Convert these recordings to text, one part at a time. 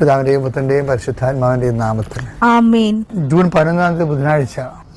പിതാവിന്റെയും പുത്രന്റെയും പരിശുദ്ധാത്മാവിന്റെയും നാമത്തിൽ. ജൂൺ പതിനൊന്നാം തീയതി ബുധനാഴ്ച.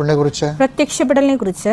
പ്രത്യക്ഷപ്പെടിനെ കുറിച്ച്? പ്രത്യക്ഷപ്പെടലിനെ കുറിച്ച്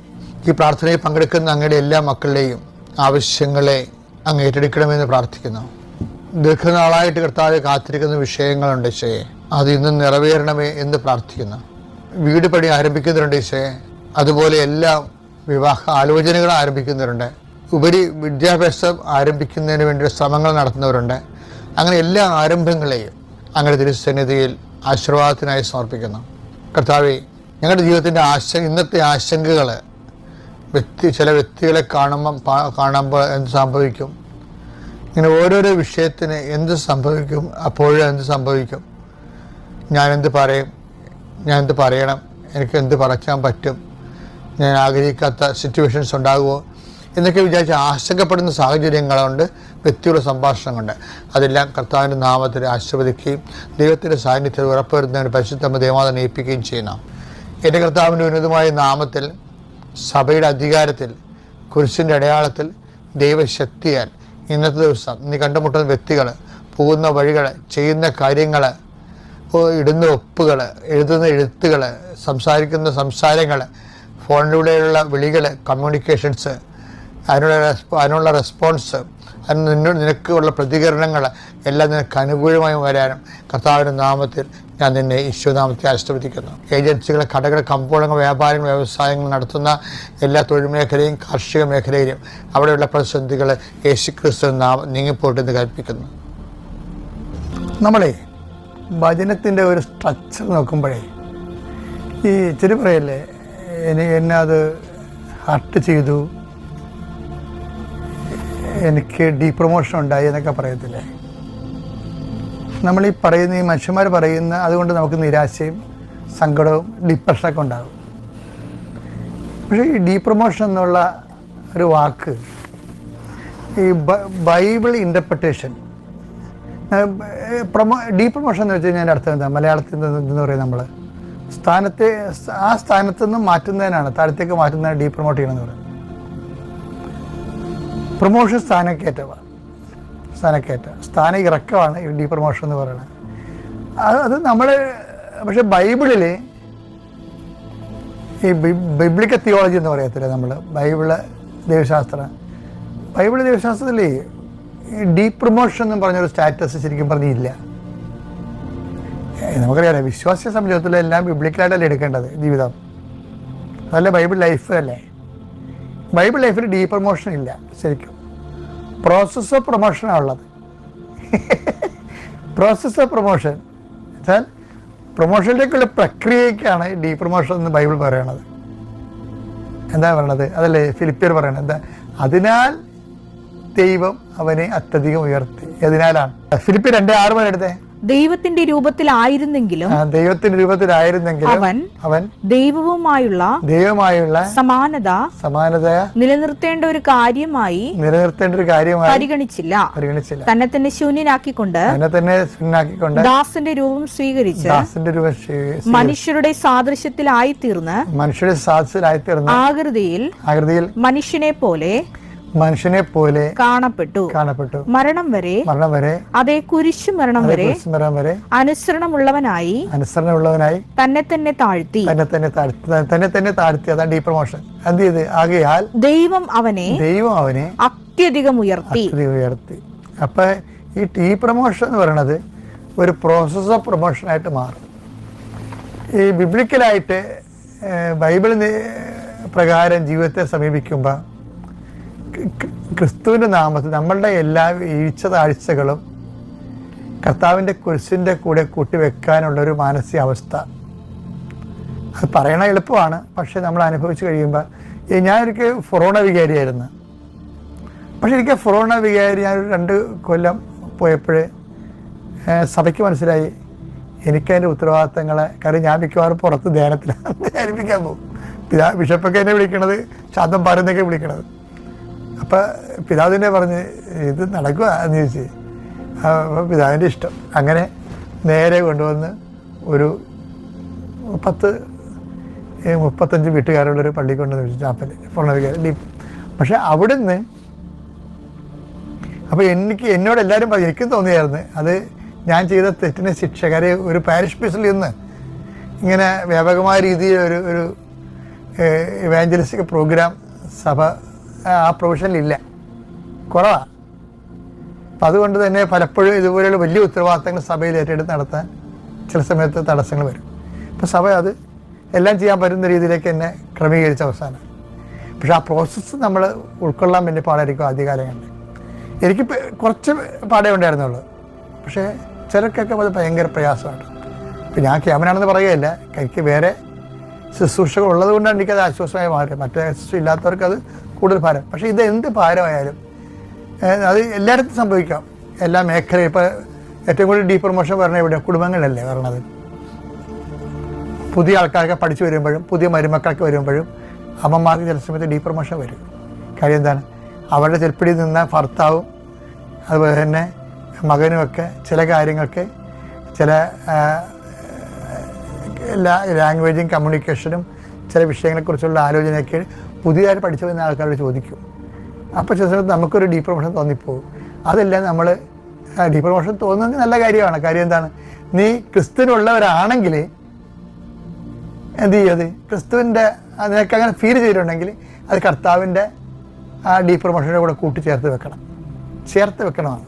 ഈ പ്രാർത്ഥനയിൽ പങ്കെടുക്കുന്ന അങ്ങയുടെ എല്ലാ മക്കളുടെയും ആവശ്യങ്ങളെ അങ്ങ് ഏറ്റെടുക്കണമെന്ന് പ്രാർത്ഥിക്കുന്നു. ദീർഘനാളായിട്ട് കർത്താവ് കാത്തിരിക്കുന്ന വിഷയങ്ങളുണ്ട് ഇശയെ അത് ഇന്ന് നിറവേറണമേ എന്ന് പ്രാർത്ഥിക്കുന്നു. വീട് പണി ആരംഭിക്കുന്നവരുണ്ട് ഇശയെ അതുപോലെ എല്ലാ വിവാഹ ആലോചനകൾ ആരംഭിക്കുന്നവരുണ്ട് ഉപരി വിദ്യാഭ്യാസം ആരംഭിക്കുന്നതിന് വേണ്ടി ശ്രമങ്ങൾ നടത്തുന്നവരുണ്ട്. അങ്ങനെ എല്ലാ ആരംഭങ്ങളെയും അങ്ങനെ തിരുസന്നിധിയിൽ ആശീർവാദത്തിനായി സമർപ്പിക്കുന്നു. കർത്താവെ ഞങ്ങളുടെ ജീവിതത്തിന്റെ ആശ ഇന്നത്തെ ആശങ്കകൾ വ്യക്തി ചില വ്യക്തികളെ കാണുമ്പം കാണുമ്പോൾ എന്ത് സംഭവിക്കും? ഇങ്ങനെ ഓരോരോ വിഷയത്തിന് എന്ത് സംഭവിക്കും? അപ്പോഴും എന്ത് സംഭവിക്കും? ഞാൻ എന്ത് പറയും? ഞാൻ എന്ത് പറയണം? എനിക്ക് എന്ത് പറയ്ക്കാൻ പറ്റും? ഞാൻ ആഗ്രഹിക്കാത്ത സിറ്റുവേഷൻസ് ഉണ്ടാകുമോ? എന്നൊക്കെ വിചാരിച്ച് ആശങ്കപ്പെടുന്ന സാഹചര്യങ്ങളുണ്ട്. വ്യക്തിയുടെ സംഭാഷണങ്ങളുണ്ട് അതെല്ലാം കർത്താവിന്റെ നാമത്തിൽ ആശീർവദിക്കുകയും ദൈവത്തിന്റെ സാന്നിധ്യത്തിൽ ഉറപ്പുവരുന്നതിന് പരിശുദ്ധമ്മ ദേവാദം ഏൽപ്പിക്കുകയും ചെയ്യുന്ന. എന്റെ കർത്താവിന്റെ ഉന്നതമായ നാമത്തിൽ സഭയുടെ അധികാരത്തിൽ കുരിശിന്റെ അടയാളത്തിൽ ദൈവശക്തിയാൽ ഇന്നത്തെ ദിവസം നീ കണ്ടുമുട്ടുന്ന വ്യക്തികൾ പോകുന്ന വഴികൾ ചെയ്യുന്ന കാര്യങ്ങൾ ഇടുന്ന ഒപ്പുകൾ എഴുതുന്ന എഴുത്തുകൾ സംസാരിക്കുന്ന സംസാരങ്ങൾ ഫോണിലൂടെയുള്ള വിളികൾ കമ്മ്യൂണിക്കേഷൻസ് അതിനുള്ള അതിനുള്ള റെസ്പോൺസ് അതിന് നിന്നോട് നിനക്കുള്ള പ്രതികരണങ്ങൾ എല്ലാം നിനക്ക് അനുകൂലമായി വരാനും കർത്താവിന്റെ നാമത്തിൽ ഞാൻ നിന്നെ ഈശ്വനാമത്തെ ആശ്രവദിക്കുന്നു ഏജൻസികളെ കടകൾ കമ്പോളങ്ങൾ വ്യാപാരങ്ങൾ വ്യവസായങ്ങൾ നടത്തുന്ന എല്ലാ തൊഴിൽ മേഖലയും കാർഷിക മേഖലയിലും അവിടെയുള്ള പ്രതിസന്ധികൾ യേശുക്രിസ്തു നാമം നീങ്ങിപ്പോട്ടെന്ന് കൽപ്പിക്കുന്നു. നമ്മളെ ഭജനത്തിന്റെ ഒരു സ്ട്രക്ചർ നോക്കുമ്പോഴേ ഈ ഇച്ചിരി പറയല്ലേ? എന്നെ അത് ഹർട്ട് ചെയ്തു. എനിക്ക് ഡീ പ്രൊമോഷൻ ഉണ്ടായി എന്നൊക്കെ പറയത്തില്ലേ? നമ്മൾ ഈ പറയുന്ന ഈ മനുഷ്യന്മാർ പറയുന്ന അതുകൊണ്ട് നമുക്ക് നിരാശയും സങ്കടവും ഡിപ്രഷനൊക്കെ ഉണ്ടാകും. പക്ഷേ ഈ ഡീ പ്രൊമോഷൻ എന്നുള്ള ഒരു വാക്ക് ഈ Bible interpretation promo de promotion എന്ന് വെച്ച് കഴിഞ്ഞാൽ അർത്ഥം എന്താ? മലയാളത്തിൽ എന്ന് പറയും നമ്മൾ സ്ഥാനത്തെ ആ സ്ഥാനത്ത് നിന്ന് മാറ്റുന്നതിനാണ് താഴത്തേക്ക് മാറ്റുന്നതിന് ഡീ പ്രൊമോട്ട് ചെയ്യണമെന്ന് പറയുന്നത്. പ്രൊമോഷൻ സ്ഥാനക്കയറ്റമാണ് സ്ഥാനക്കയറ്റം. സ്ഥാന ഇറക്കമാണ് ഈ ഡീ പ്രൊമോഷൻ എന്ന് പറയുന്നത്. അത് അത് നമ്മൾ പക്ഷെ ബൈബിളിൽ ഈ ബൈബിളിക്ക തിയോളജി എന്ന് പറയത്തില്ല നമ്മൾ ബൈബിൾ ദൈവശാസ്ത്രം. ബൈബിൾ ദൈവശാസ്ത്രത്തിൽ ഈ ഡീ പ്രൊമോഷൻ എന്ന് പറഞ്ഞൊരു സ്റ്റാറ്റസ് ശരിക്കും പറഞ്ഞില്ല. ഏ, നമുക്കറിയാലോ വിശ്വാസിയെ സംബന്ധിച്ചിടത്തോളം ബിബ്ലിക്കലായിട്ടല്ലേ എടുക്കേണ്ടത് ജീവിതം. അതല്ല ബൈബിൾ ലൈഫ് അല്ലേ? ബൈബിൾ ലൈഫിൽ ഡീ പ്രൊമോഷൻ ഇല്ല ശരിക്കും. പ്രോസസ് ഓഫ് പ്രൊമോഷനാണ് ഉള്ളത്. പ്രോസസ് ഓഫ് പ്രൊമോഷൻ എന്നാൽ പ്രൊമോഷനിലേക്കുള്ള പ്രക്രിയക്കാണ് ഡീ പ്രൊമോഷൻ എന്ന് ബൈബിൾ പറയണത്. എന്താ പറയണത്? അതല്ലേ ഫിലിപ്പിയർ പറയണത്? എന്താ? അതിനാൽ ദൈവം അവനെ അത്യധികം ഉയർത്തി. അതിനാലാണ് ഫിലിപ്പിയർ രണ്ട് ആറ് വരെ എടുത്തേ. ദൈവത്തിന്റെ രൂപത്തിലായിരുന്നെങ്കിലും ദൈവത്തിന്റെ രൂപത്തിലായിരുന്നെങ്കിലും അവൻ അവൻ ദൈവവുമായുള്ള ദൈവമായുള്ള സമാനത സമാനത നിലനിർത്തേണ്ട ഒരു കാര്യമായി നിലനിർത്തേണ്ട ഒരു കാര്യമായി പരിഗണിച്ചില്ല. പരിഗണിച്ചില്ല. തന്നെ തന്നെ ശൂന്യനാക്കിക്കൊണ്ട് തന്നെ തന്നെ ശൂന്യനാക്കിക്കൊണ്ട് ദാസന്റെ രൂപം സ്വീകരിച്ച് ദാസന്റെ രൂപം മനുഷ്യരുടെ സാദൃശ്യത്തിലായി തീർന്ന് മനുഷ്യരുടെ സാദൃശ്യത്തിലായി തീർന്ന് ആകൃതിയിൽ ആകൃതിയിൽ മനുഷ്യനെ പോലെ മനുഷ്യനെ പോലെ കാണപ്പെട്ടു. കാണപ്പെട്ടു. മരണം വരെ മരണം വരെ അതേ കുരിശു മരണം വരെ മരണം വരെ അനുസരണമുള്ളവനായി അനുസരണമുള്ളവനായി തന്നെ തന്നെ താഴ്ത്തി. തന്നെ തന്നെ താഴ്ത്തി തന്നെ തന്നെ താഴ്ത്തി. അതാണ് ഡീ പ്രൊമോഷൻ എന്ത് ചെയ്ത്? ആകയാൽ ദൈവം അവനെ ദൈവം അവനെ അത്യധികം ഉയർത്തി. ഉയർത്തി. അപ്പൊ ഈ ടീ പ്രൊമോഷൻ എന്ന് പറയുന്നത് ഒരു പ്രോസസ് ഓഫ് പ്രൊമോഷനായിട്ട് മാറും. ഈ ബിബ്ലിക്കലായിട്ട് ബൈബിൾ പ്രകാരം ജീവിതത്തെ സമീപിക്കുമ്പോൾ ക്രിസ്തുവിന്റെ നാമത്തിൽ നമ്മളുടെ എല്ലാ വീഴ്ച താഴ്ചകളും കർത്താവിന്റെ കുരിശിന്റെ കൂടെ കൂട്ടിവെക്കാനുള്ള ഒരു മാനസികാവസ്ഥ അത് പറയണ എളുപ്പമാണ് പക്ഷേ നമ്മൾ അനുഭവിച്ചു കഴിയുമ്പോൾ ഈ ഞാനൊരിക്കൽ ഫൊറോണ വികാരിയായിരുന്നു. പക്ഷെ എനിക്ക് ഫൊറോണ വികാരി ഞാൻ രണ്ട് കൊല്ലം പോയപ്പോഴേ സഭയ്ക്ക് മനസ്സിലായി എനിക്കതിന്റെ ഉത്തരവാദിത്തങ്ങളെ കാര്യം ഞാൻ മിക്കവാറും പുറത്ത് ധ്യാനത്തിലാണ് ധ്യാനിപ്പിക്കാൻ പോകും. പിതാ ബിഷപ്പൊക്കെ എന്നെ വിളിക്കണത് ശാന്തം പാരുന്നൊക്കെ വിളിക്കണത്. അപ്പോൾ പിതാവിനെ പറഞ്ഞ് ഇത് നടക്കുക എന്ന് ചോദിച്ച്. അപ്പോൾ പിതാവിന്റെ ഇഷ്ടം. അങ്ങനെ നേരെ കൊണ്ടുവന്ന് ഒരു പത്ത് മുപ്പത്തഞ്ച് വീട്ടുകാരുള്ളൊരു പള്ളി കൊണ്ടുവന്ന് വെച്ചു ചാപ്പൽ പൂർണവികാരി ഡീപ്പ് പക്ഷെ അവിടുന്ന് അപ്പോൾ എനിക്ക് എന്നോട് എല്ലാവരും പറഞ്ഞു എനിക്കും തോന്നിയായിരുന്നു. അത് ഞാൻ ചെയ്ത തെറ്റിന് ശിക്ഷകരെ ഒരു പാരിഷ് പീസിൽ നിന്ന് ഇങ്ങനെ വ്യാപകമായ രീതിയിൽ ഒരു ഒരു ഇവാഞ്ചലിസ്റ്റിക് പ്രോഗ്രാം സഭ ആ പ്രൊഫഷനിലില്ല കുറവാണ് അപ്പം അതുകൊണ്ട് തന്നെ പലപ്പോഴും ഇതുപോലെയുള്ള വലിയ ഉത്തരവാദിത്തങ്ങൾ സഭയിൽ ഏറ്റെടുത്ത് നടത്താൻ ചില സമയത്ത് തടസ്സങ്ങൾ വരും. അപ്പോൾ സഭ അത് എല്ലാം ചെയ്യാൻ പറ്റുന്ന രീതിയിലേക്ക് എന്നെ ക്രമീകരിച്ച അവസാനം. പക്ഷെ ആ പ്രോസസ്സ് നമ്മൾ ഉൾക്കൊള്ളാൻ വേണ്ടി പാടായിരിക്കും ആദ്യകാലങ്ങളിൽ എനിക്ക് കുറച്ച് പാടേ ഉണ്ടായിരുന്നുള്ളൂ. പക്ഷേ ചിലർക്കൊക്കെ അത് ഭയങ്കര പ്രയാസമാണ്. ഇപ്പം ഞാൻ ക്യാമറാണെന്ന് പറയുകയല്ല. എനിക്ക് വേറെ ശുശ്രൂഷകൾ ഉള്ളത് കൊണ്ടാണ് എനിക്കത് ആശ്വാസമായി മാറിയത്. മറ്റേ ശുശ്രൂഷ ഇല്ലാത്തവർക്ക് അത് കൂടുതൽ ഭാരം. പക്ഷേ ഇത് എന്ത് ഭാരമായാലും അത് എല്ലായിടത്തും സംഭവിക്കാം. എല്ലാ മേഖലയും ഇപ്പോൾ ഏറ്റവും കൂടുതൽ ഡീ പ്രൊമോഷൻ പറഞ്ഞ ഇവിടെ കുടുംബങ്ങളിലല്ലേ വരണത്. പുതിയ ആൾക്കാരൊക്കെ പഠിച്ചു വരുമ്പോഴും പുതിയ മരുമക്കളൊക്കെ വരുമ്പോഴും അമ്മമാർക്ക് ചില സമയത്ത് ഡീ പ്രൊമോഷൻ വരും. കാര്യം എന്താണ്? അവരുടെ ചെൽപ്പിടിയിൽ നിന്ന ഭർത്താവും അതുപോലെ തന്നെ മകനുമൊക്കെ ചില കാര്യങ്ങൾക്ക് ചില എല്ലാ ലാംഗ്വേജും കമ്മ്യൂണിക്കേഷനും ചില വിഷയങ്ങളെക്കുറിച്ചുള്ള ആലോചനയൊക്കെ പുതിയതായിട്ട് പഠിച്ചു വരുന്ന ആൾക്കാരോട് ചോദിക്കും. അപ്പോൾ ചില സമയത്ത് നമുക്കൊരു ഡീ പ്രൊമോഷൻ തോന്നിപ്പോകും. അതെല്ലാം നമ്മൾ ഡീ പ്രൊമോഷൻ തോന്നുന്നത് നല്ല കാര്യമാണ്. കാര്യം എന്താണ്? നീ ക്രിസ്തുവിനുള്ളവരാണെങ്കിൽ എന്ത് ചെയ്യത് ക്രിസ്തുവിന്റെ നിനക്ക് അങ്ങനെ ഫീൽ ചെയ്തിട്ടുണ്ടെങ്കിൽ അത് കർത്താവിന്റെ ആ ഡീ പ്രൊമോഷന്റെ കൂടെ കൂട്ടിച്ചേർത്ത് വെക്കണം. ചേർത്ത് വെക്കണമാണ്.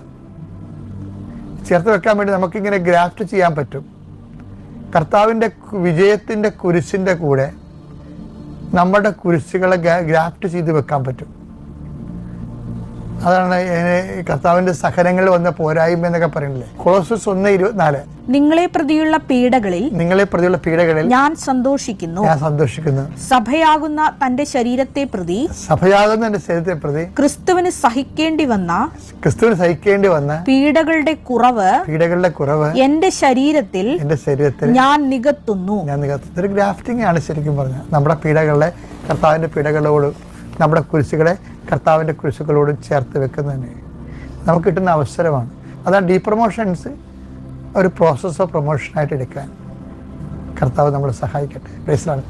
ചേർത്ത് വെക്കാൻ വേണ്ടി നമുക്കിങ്ങനെ ഗ്രാഫ്റ്റ് ചെയ്യാൻ പറ്റും. കർത്താവിന്റെ വിജയത്തിന്റെ കുരിശിന്റെ കൂടെ നമ്മുടെ കുരിശുകളെ ഗ്രാഫ്റ്റ് ചെയ്ത് വെക്കാൻ പറ്റും. അതാണ് കർത്താവിന്റെ സഹനങ്ങൾ സഹനങ്ങളിൽ വന്ന പോരായ്മ എന്നൊക്കെ പറയുന്നില്ലേ? കൊളോസസ് ഒന്ന് ഇരുപത്തിനാല്. നിങ്ങളെ പ്രതിയുള്ള പീഡകളിൽ നിങ്ങളെ പ്രതിയുള്ള പീഡകളിൽ ഞാൻ സന്തോഷിക്കുന്നു. ഞാൻ സന്തോഷിക്കുന്നു. സഭയാകുന്ന തന്റെ ശരീരത്തെ പ്രതി സഭയാകുന്ന എന്റെ ശരീരത്തെ പ്രതി ക്രിസ്തുവിന് സഹിക്കേണ്ടി വന്ന ക്രിസ്തുവിന് സഹിക്കേണ്ടി വന്ന പീഡകളുടെ കുറവ് പീഡകളുടെ കുറവ് എന്റെ ശരീരത്തിൽ എന്റെ ശരീരത്തിൽ ഞാൻ നികത്തുന്നു. ഞാൻ നികത്തുന്നു. ഒരു ഗ്രാഫ്റ്റിംഗ് ആണ് ശരിക്കും പറഞ്ഞത്. നമ്മുടെ പീഡകളെ കർത്താവിന്റെ പീഡകളോട് നമ്മുടെ കുരിശുകളെ കർത്താവിന്റെ കുരിശുകളോട് ചേർത്ത് വെക്കുന്നതിന് നമുക്ക് കിട്ടുന്ന അവസരമാണ്. അതാണ് ഡീ പ്രൊമോഷൻസ് ഒരു പ്രോസസ്സ് ഓഫ് പ്രൊമോഷനായിട്ട് എടുക്കാൻ കർത്താവ് നമ്മളെ സഹായിക്കട്ടെ. പ്രൈസിലാണ്